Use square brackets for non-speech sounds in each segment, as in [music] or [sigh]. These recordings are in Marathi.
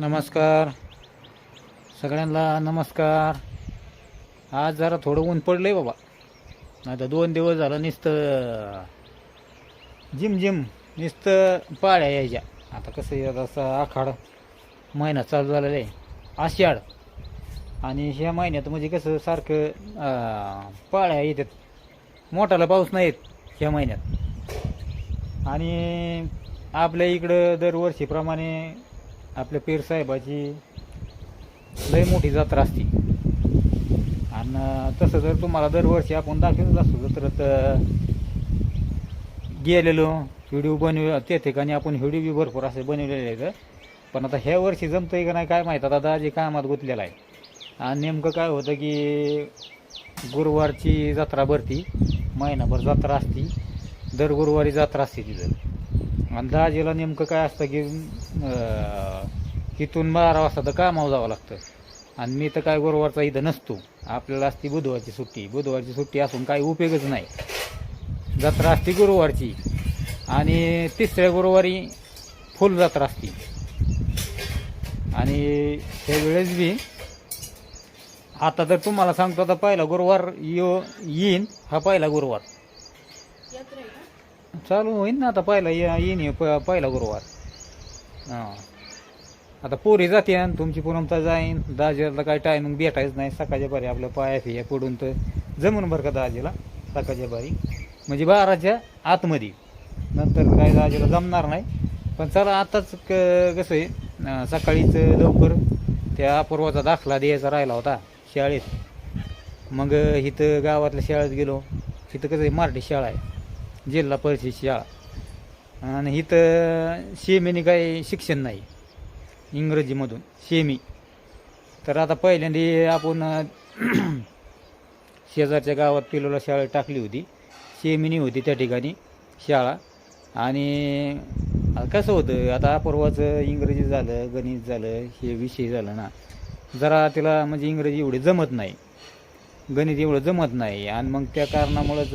नमस्कार. सगळ्यांना नमस्कार. आज जरा थोडं ऊन पडलंय बाबा. नाही तर दोन दिवस झालं नुसतं जिम जिम नुसतं पाळ्या यायच्या. आता कसं आहे, आखाड महिना चालू झालेला आहे. आषाढ. आणि ह्या महिन्यात म्हणजे कसं सारखं पाळ्या येतात. मोठाला पाऊस नाही येत ह्या महिन्यात. आणि आपल्या इकडं दरवर्षीप्रमाणे आपल्या पीरसाहेबाची लय मोठी जत्रा असते. आणि तसं जर तुम्हाला दरवर्षी आपण दाखवत असतो जत्रेत तर गेलेलो व्हिडिओ बनव त्या ठिकाणी आपण व्हिडिओ बी भरपूर असे बनवलेले आहेत. पण आता ह्या वर्षी जमतंय का नाही काय माहीत? आता दाजी कामात गुंतलेला आहे. आणि नेमकं काय होतं की गुरुवारची जत्रा भरती महिनाभर जत्रा असती. दर गुरुवारी जत्रा असते तिथं. आणि दाजीला नेमकं काय असतं की अं, इथून बारा वाजता तर कामावर जावं लागतं. आणि मी तर काय गुरुवारचा इथं नसतो. आपल्याला असती बुधवारची सुट्टी. बुधवारची सुट्टी असून काही उपयोगच नाही. जत्रा असते गुरुवारची. आणि तिसऱ्या गुरुवारी फुल जत्रा असते. आणि त्या वेळेस बी आता तर तुम्हाला सांगतो आता पहिला गुरुवार यो येईन हा पहिला गुरुवार. चालू होईन ना आता पहिला ये- येईन प- पहिला गुरुवार. हां. आता पोरी जाते आणि तुमची पुरमता जाईन. दाजीला काही टायमिंग भेटायच नाही. सकाळच्या बारी आपल्या पाया फिया पडून तर जमून बरं का दाजीला? सकाळच्या बारी. म्हणजे बाराच्या आतमध्ये. नंतर काय दाजीला जमणार नाही. पण चला आताच क- कसं आहे सकाळीच लवकर त्या अपूर्वाचा दाखला द्यायचा राहिला होता शाळेत. मग इथं गावातल्या शाळेत गेलो. इथं कसं आहे मराठी शाळा आहे. जिल्हा परिषद शाळा. आणि इथं शेमीने काही शिक्षण नाही इंग्रजीमधून शेमी तर आता पहिल्यांदा आपण [clears throat] शेजारच्या गावात पिलोला शाळा टाकली होती. शेमिनी होती त्या ठिकाणी शाळा. आणि कसं होतं आता पूर्वाचं इंग्रजी झालं गणित झालं हे विषय झालं ना जरा तिला म्हणजे इंग्रजी एवढी जमत नाही. गणित एवढं जमत नाही. आणि मग त्या कारणामुळंच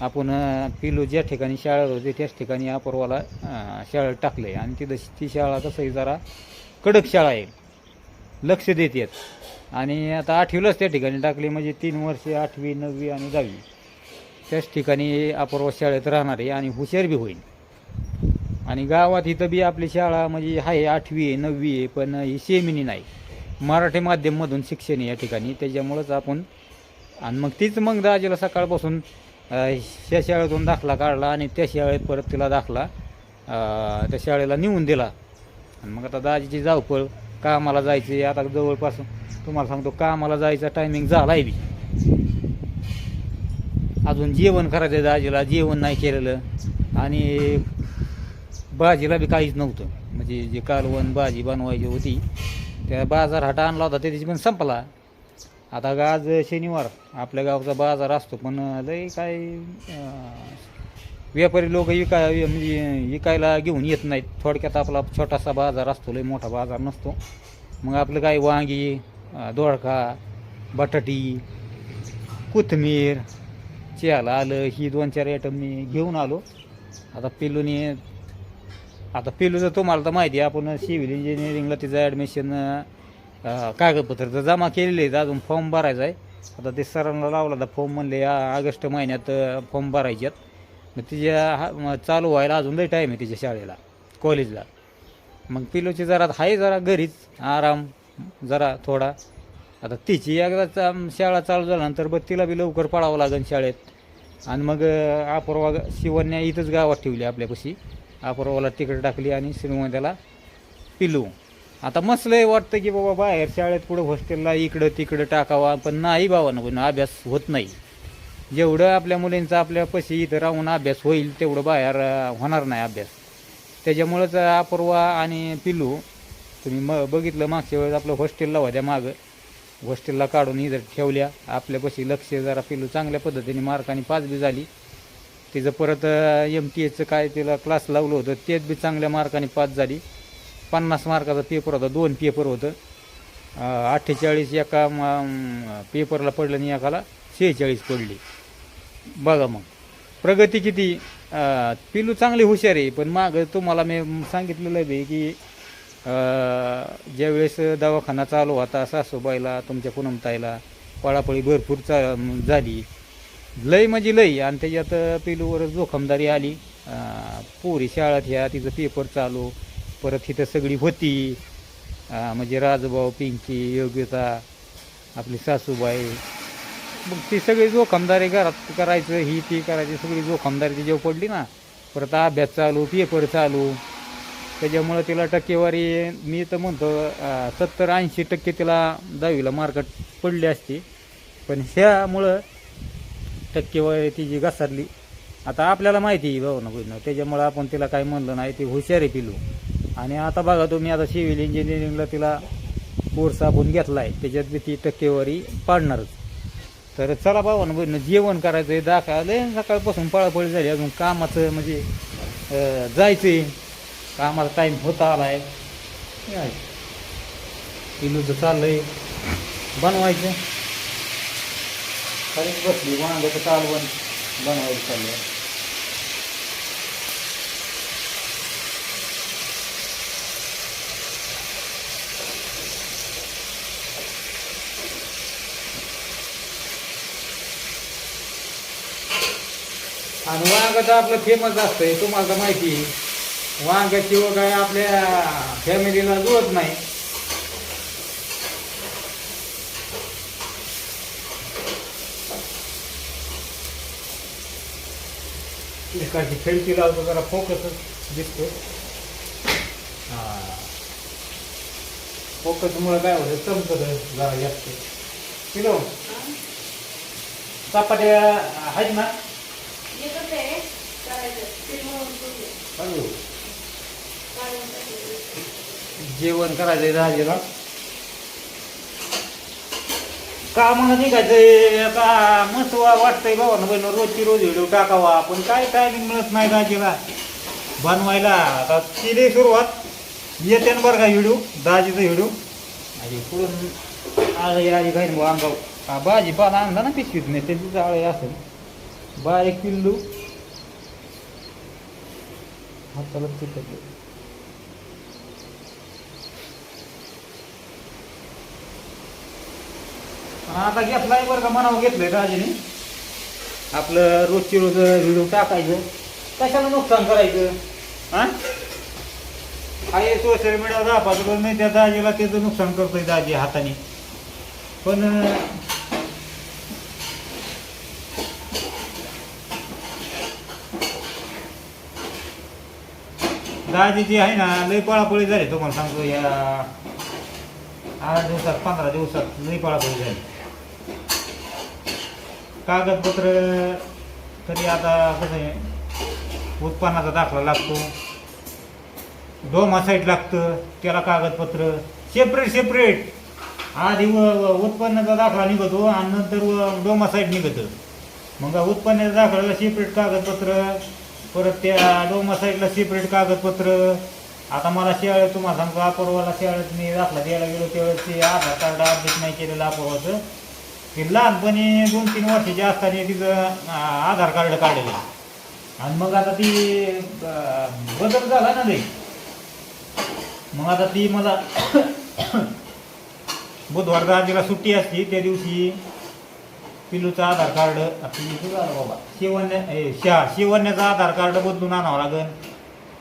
आपण पिलो पिलू ज्या ठिकाणी शाळेत होते त्याच ठिकाणी या अं, शाळेत आहे आणि तिथं ती शाळा कसंही जरा कडक शाळा आहे. लक्ष देतात आणि आता आठवीलाच त्या ठिकाणी टाकली म्हणजे तीन वर्षे आठवी नववी आणि दहावी. त्याच ठिकाणी अपूर्व शाळेत राहणार आहे आणि हुशार बी होईल आणि गावात इथं बी आपली शाळा म्हणजे आहे आठवी आहे नववी आहे पण ही सेमिनी नाही. मराठी माध्यममधून शिक्षण आहे या ठिकाणी. त्याच्यामुळंच आपण आणि मग तीच मग दाजीला सकाळपासून अं, त्या शाळेतून दाखला काढला आणि त्या शाळेत परत तिला दाखला. त्या शाळेला नेऊन दिला. आणि मग आता दाजीची जावपळ कामाला जायची आता जवळपास तुम्हाला सांगतो कामाला जायचा टायमिंग झाला आहे बी. अजून जेवण करायचं आहे दाजीला जेवण नाही केलेलं. आणि भाजीला बी काहीच नव्हतं. म्हणजे जे कालवण भाजी बनवायची होती त्या बाजार हाटा आणला होता त्याची पण संपला. आता का आज शनिवार आपल्या गावचा बाजार असतो पण लय काय व्यापारी लोक विकाय म्हणजे विकायला घेऊन येत नाहीत. थोडक्यात आपला छोटासा बाजार असतो लय मोठा बाजार नसतो. मग आपलं काय वांगी दोडका बटाटी कोथमीर चियाला आलं ही दोन चार आयटम मी घेऊन आलो. आता पेलूने आता पेलूचं तुम्हाला तर माहिती आहे आपण सिव्हिल इंजिनिअरिंगला तिचं ॲडमिशन कागदपत्र तर जमा केलेले आहेत. अजून फॉर्म भरायचा आहे. आता ते सरांना लावला होता फॉर्म म्हणले या ऑगस्ट महिन्यात फॉर्म भरायचे आहेत. मग तिच्या हा चालू व्हायला अजून लई टाईम आहे तिच्या शाळेला कॉलेजला मग पिलोची जरा आहे जरा घरीच आराम जरा थोडा. आता तिची एकदा चा- शाळा चालू झाल्यानंतर बघ तिला बी लवकर पडावं लागेल शाळेत. आणि मग अं, ग- शिवण्या इथंच गावात ठेवली आपल्यापाशी. अपूर्वाला तिकडे टाकली आणि श्रीमंत्याला पिलू. आता मसलंही वाटतं की बाबा बाहेर शाळेत कुठं हॉस्टेलला इकडं तिकडं टाकावा पण नाही बाबा पण अभ्यास होत नाही. जेवढं आपल्या मुलींचा आपल्यापाशी इथं राहून अभ्यास होईल तेवढं बाहेर होणार नाही अभ्यास. त्याच्यामुळंच अपूर्वा आणि पिल्लू तुम्ही म बघितलं मागच्या वेळेस आपलं हॉस्टेलला होत्या मागं. हॉस्टेलला काढून इथं ठेवल्या आपल्यापाशी लक्ष जरा पिलू चांगल्या पद्धतीने मार्काने पास बी झाली. तिचं परत एम टी एचचं काय तिला क्लास लावलं होतं तेच बी चांगल्या मार्काने पास झाली. पन्नास मार्काचा पेपर होता दोन पेपर होतं. अठ्ठेचाळीस एका पेपरला पडलं आणि एकाला शेहेचाळीस पडली. बघा मग. प्रगती किती? पिलू चांगली हुशार आहे पण मागं तुम्हाला मी सांगितलेलं आहे की ज्यावेळेस दवाखाना चालू होता सासूबाईला तुमच्या पुनमताईला पळापळी भरपूर चा झाली. लय म्हणजे लय आणि त्याच्यात पिलूवर जोखमदारी आली. पोरी शाळेत ह्या तिचं पेपर चालू. परत इथं सगळी होती. म्हणजे राजभाऊ पिंकी योग्यता आपली सासूबाई. मग ती सगळी जोखमदारी घरात करायचं ही ती करायची सगळी जोखमदारी तिच्यावर पडली ना. परत अभ्यास चालू पेपर चालू. त्याच्यामुळं तिला टक्केवारी मी तर म्हणतो सत्तर ऐंशी टक्के तिला दहावीला मार्क पडले असते. पण ह्यामुळं टक्केवारी तिची घसरली. आता आपल्याला माहिती आहे भाऊ ना बहिणं त्याच्यामुळं आपण तिला काय म्हणलं नाही ती हुशारी पिलू आणि आता बघा तुम्ही आता सिव्हिल इंजिनिअरिंगला तिला कोर्स आपण घेतला आहे त्याच्यात बी ती टक्केवारी पाडणारच. तर चला बाबा ना बहिणं जेवण करायचं आहे. दाखवलं सकाळपासून पळापळी झाली. अजून कामाचं म्हणजे जायचं जायचंय. कामाचा टाईम होता आला आहे पिलूचं चाललंय. बनवायचं. खालीच बसली. वांग्याचं कालवण बनवायचं चाललंय. आणि वांग तर आपलं फेमस असतंय तुम्हाला माहिती वांग्याची वांग्याशिवाय काय आपल्या फॅमिलीला जुळत नाही. एकाची खेळती लावतो जरा फोकस दिसतो. हा. फोकसमुळे काय होतं? चमकत जरा जास्त किलो चपाट्या आहेत ना एकच आहे करायचं ते म्हणून करूया. हॅलो काढून टाकलं. जेवण करायचंय राजेला का म्हणत निघायचंय आता मस्त वा- वाटतंय बाबा ना बहिण रोजची रोज व्हिडिओ टाकावा पण काय टायमिंग मिळत नाही राजेला बनवायला आता केली सुरुवात. येते ना बरं का व्हिडिओ दाजीचा व्हिडिओ. आणि पुढून आळे आळी घाईन भाऊ अंगाव हा भाजीपाला आणला ना पिशवीत नाही त्याची आळे असेल. बारीक पिल्लू. हाताला चिकटलं आता घेतलाय बरं का मनावर घेतलंय राजेने. आपलं रोजची रोज व्हिडिओ टाकायचं. कशाला नुकसान करायचं? हा? आहे सोशल मीडियावर दहा पाच रुपये नाही त्या दाजीला त्याचं नुकसान करतोय दाजी हाताने. पण दाजी जी आहे ना लई पळापळी झाली तुम्हाला सांगतो या आठ दिवसात पंधरा दिवसात लई पळापळी झाली. कागदपत्र तरी आता कसं आहे उत्पन्नाचा दाखला लागतो. डोमा साईट लागतं त्याला कागदपत्र. सेपरेट सेपरेट आधी उत्पन्नाचा दाखला निघतो आणि नंतर डोमा साईट निघतं. मग उत्पन्नाच्या दाखल्याला सेपरेट कागदपत्र परत त्या डोमा साईटला सेपरेट कागदपत्र. आता मला शेळ्या तुम्हाला सांगतो अपूर्वाला शेळ्यात मी दाखला द्यायला गेलो त्यावेळेस ते आधार कार्ड अपडेट नाही केलेलं अपूर्वाचं. ते लहानपणी दोन तीन वर्षाची असताना तिचं आधार कार्ड काढलेलं. आणि मग आता ती बदल झाला ना रे मग आता ती मला [coughs] बुधवार दाजीला सुट्टी असते त्या दिवशी पिलूचं आधार कार्ड पिलूचं झालं बाबा. शिवण्या ए, शिवण्याचं आधार कार्ड बदलून आणावं लागेल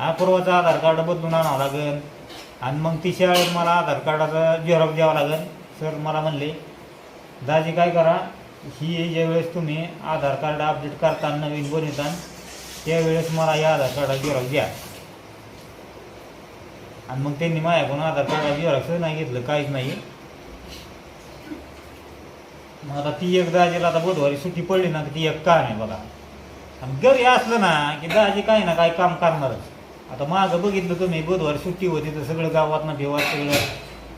अपूर्वाचं आधार कार्ड बदलून आणावं लागेल आणि मग ती शाळेत मला आधार कार्डाचा झेरॉक्स द्यावा लागेल सर मला म्हणले दाजी काय करा ही ज्यावेळेस तुम्ही आधार कार्ड अपडेट करताना नवीन बनवताना त्यावेळेस मला या आधार कार्डाचा झेरॉक्स द्या. आणि मग त्यांनी माझ्याकडून आधार कार्डाचा झेरॉक्स नाही घेतलं काहीच नाही. मग आता ती एक दाजीला आता बुधवारी सुट्टी पडली ना ती एक काम आहे बघा. आणि घरी असलं ना की दाजी काही ना काही काम करणारच. आता मागं बघितलं तुम्ही बुधवारी सुट्टी होती तर सगळं गावात ना भेवात सगळं.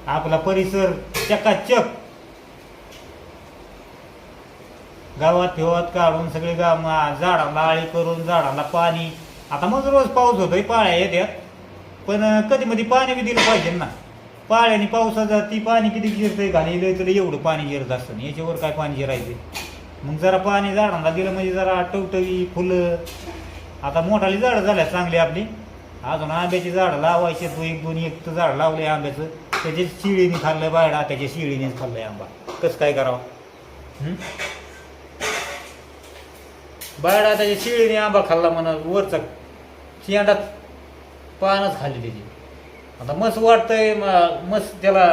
आपला परिसर चकाचक. गावात ठेवत काढून सगळे गाव झाडांना आळी करून झाडांना पाणी. आता मग रोज पाऊस होतोय पाळ्या येत्यात. पण कधी मध्ये पाणी बी दिलं पाहिजे ना. पाळ्याने पावसाचा ती पाणी किती गिरतंय घालीलं तर एवढं पाणी गिरत असतं. याच्यावर काय पाणी जिरायचे मग जरा पाणी झाडांना दिलं म्हणजे जरा टवटवी फुलं. आता मोठाली झाडं झाल्या चांगली आपली. अजून आंब्याची झाडं लावायचे तो एक दोन एक तर झाड लावले आंब्याचं. त्याच्या शिळीने खाल्लं बायडा त्याच्या शिळीनेच खाल्लंय आंबा. कसं काय करावं? बायडा त्याच्या शिळीने आंबा खाल्ला म्हणा वरचा शेंडात पानच खाल्ली त्याची आता मस्त वाटतंय मस्त त्याला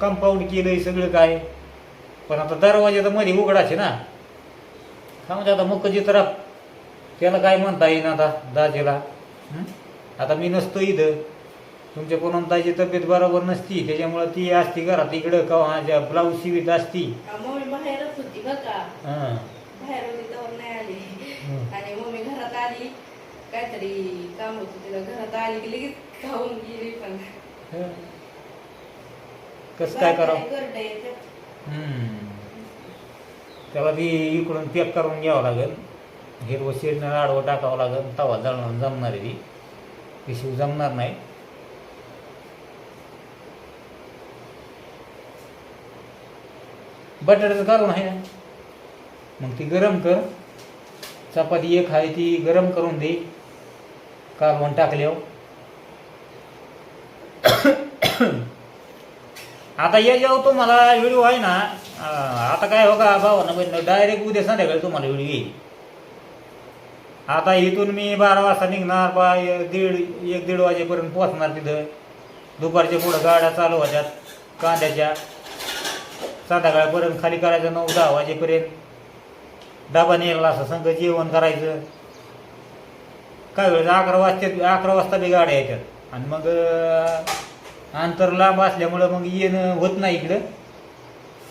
कंपाऊंड केलंय सगळं काय पण आता दरवाजा तर मध्ये उघडाचे ना. का म्हणजे आता मुख चित्रा त्याला काय म्हणता येईन आता दाजेला? आता मी नसतो इथं. तुमच्या कोणताची तब्येत बरोबर नसती त्याच्यामुळं ती असती घरात इकडं का ब्लाऊज शिवीत असती. हं. बाहेर होती तेव्हा नाही आली. आणि मम्मी घरात आली. काहीतरी काम होतं तिला घरात आली की लगेच खाऊन गेली पण. कसं काय करावं. त्याला ती इकडून पॅक करून घ्यावं लागेल. हिरवं शेडनं आडवं टाकावं लागेल. तवा जळून जमणार आहे ती पिशवी जमणार नाही. बटाट्याचं काढून आहे ना? मग ती गरम कर. चपाती एक आहे ती गरम करून दे. कालवण टाकल्यावर. [coughs] आता ये जेव्हा तुम्हाला व्हिडिओ आहे ना आता काय हो का भावानं बहिणीनं डायरेक्ट उद्या संध्याकाळी तुम्हाला व्हिडिओ येईल. आता इथून मी बारा वाजता निघणार बा दीड एक दीड वाजेपर्यंत पोहोचणार तिथं. दुपारच्या पुढं गाड्या चालू होत्यात कांद्याच्या. संध्याकाळपर्यंत खाली करायचं नऊ दहा वाजेपर्यंत. डबा नेला असं संघ जेवण करायचं. काय वेळेस अकरा वाजते अकरा वाजता बी गाड्या येतात आणि मग अंतर लांब असल्यामुळं मग येणं होत नाही इकडं.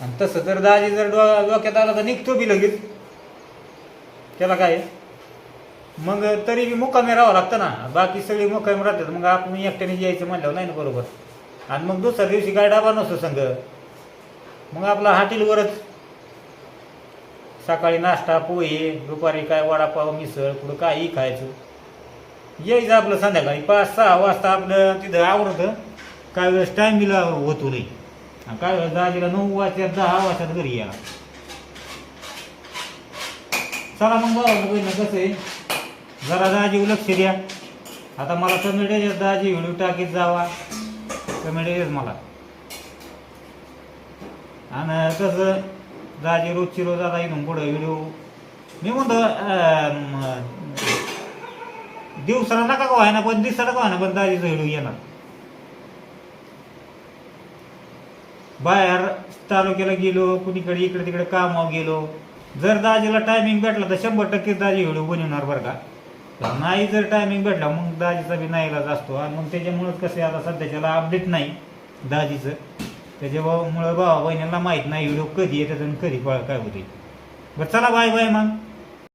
आणि तसं तर दाजी जर डो डोक्यात आला तर निघतो बी लगेच. त्याला काय? मग तरी बी मुक्कामी राहावं लागतं ना. बाकी सगळी मुक्कामी राहतात. मग आपण एकट्याने यायचं म्हणल्यावर नाही ना बरोबर. आणि मग दुसऱ्या दिवशी काय डाबा नसतो संघ. मग आपला हॉटेलवरच सकाळी नाश्ता पोहे दुपारी काय वडापाव मिसळ पुढं काही खायचं. यायचं आपलं संध्याकाळी. पाच सहा वाजता आपलं तिथं आवडतं काय वेळेस टायमिंगला होतो नाही. आणि काय वेळेस दहाजीला नऊ वाजता दहा वाजता घरी या चला मग बाबा बहिणं कसं आहे? जरा दाजी लक्ष द्या. आता मला कमेंट येतात दाजी व्हिडिओ टाकीत जावा. कमेंट येतात मला. आणि कसं दाजी रोजची रोज आता इथून पुढं व्हिडिओ मी म्हणतो दिवसाला नका का व्हायना पण दिवसाला का व्हायना पण दाजीचा व्हिडिओ येणार. बाहेर तालुक्याला गेलो कुणीकडे इकडे तिकडे कामावर गेलो. जर दाजीला टायमिंग भेटला तर शंभर टक्के दाजी व्हिडिओ बनवणार बरं का. तर नाही जर टायमिंग भेटला मग दाजीचा बी नाईलाज असतो. मग त्याच्यामुळेच कसं आहे आता सध्याच्याला अपडेट नाही दाजीचं. त्याच्यामुळं भावा बहिणीला माहीत नाही व्हिडिओ कधी येतात आणि कधी पळ- काय होते बरं चला बाय बाय मग.